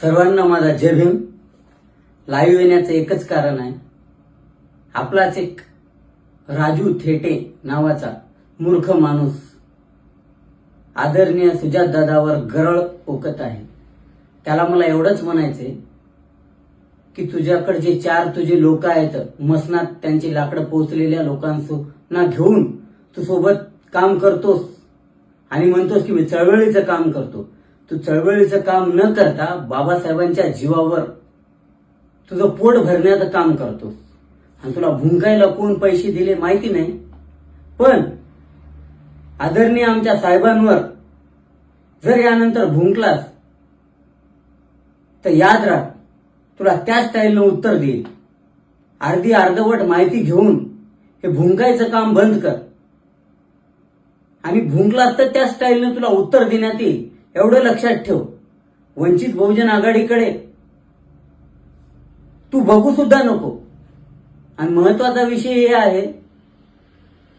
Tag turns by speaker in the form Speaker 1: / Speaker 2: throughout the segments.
Speaker 1: सर्वांना माझा जय भीम. लाईव्ह येण्याचं एकच कारण आहे. आपलाच एक राजू थेटे नावाचा मूर्ख माणूस आदरणीय सुजात दादावर गरळ ओकत आहे. त्याला मला एवढंच म्हणायचंय की तुझ्याकडे जे चार तुझे लोक आहेत मसनात त्यांची लाकडं पोचलेल्या लोकांना घेऊन तू सोबत काम करतोस आणि म्हणतोस की मी चळवळीचं काम करतो. तू चळवळीचं काम न करता बाबासाहेबांच्या जीवावर तुझं पोट भरण्याचं काम करतोस. आणि तुला भुंकायला कोण पैसे दिले माहिती नाही. पण आदरणीय आमच्या साहेबांवर जर यानंतर भुंकलास तर याद राख तुला त्या स्टाईलनं उत्तर देईल. अर्धी अर्धवट माहिती घेऊन हे भुंकायचं काम बंद कर. आणि भुंकलास तर त्या स्टाईलनं तुला उत्तर देण्यात येईल. एवढं लक्षात ठेव. वंचित बहुजन आघाडीकडे. तू बघू सुद्धा नको. आणि महत्त्वाचा विषय हे आहे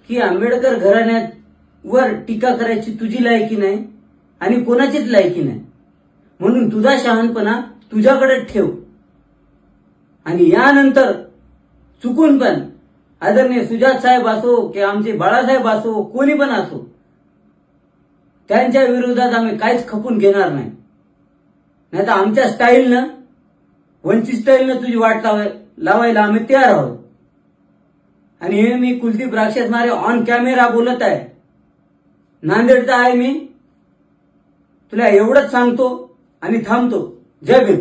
Speaker 1: की आंबेडकर घराण्यावर टीका करायची तुझी लायकी नाही आणि कोणाचीच लायकी नाही. म्हणून तुझा शहाणपणा तुझ्याकडे ठेव. आणि यानंतर चुकून पण आदरणीय सुजात साहेब असो की आमचे बाळासाहेब असो कोणी पण असो त्यांच्या विरोधात आम्ही काहीच खपून घेणार नाही. नाही तर आमच्या स्टाईलनं वंचित स्टाईलनं तुझी वाट लावाय लावायला आम्ही तयार आहोत. आणि हे मी कुलदीप राक्षस मारे ऑन कॅमेरा बोलत आहे. नांदेडचा आहे मी. तुला एवढंच सांगतो आणि थांबतो. जय भीम.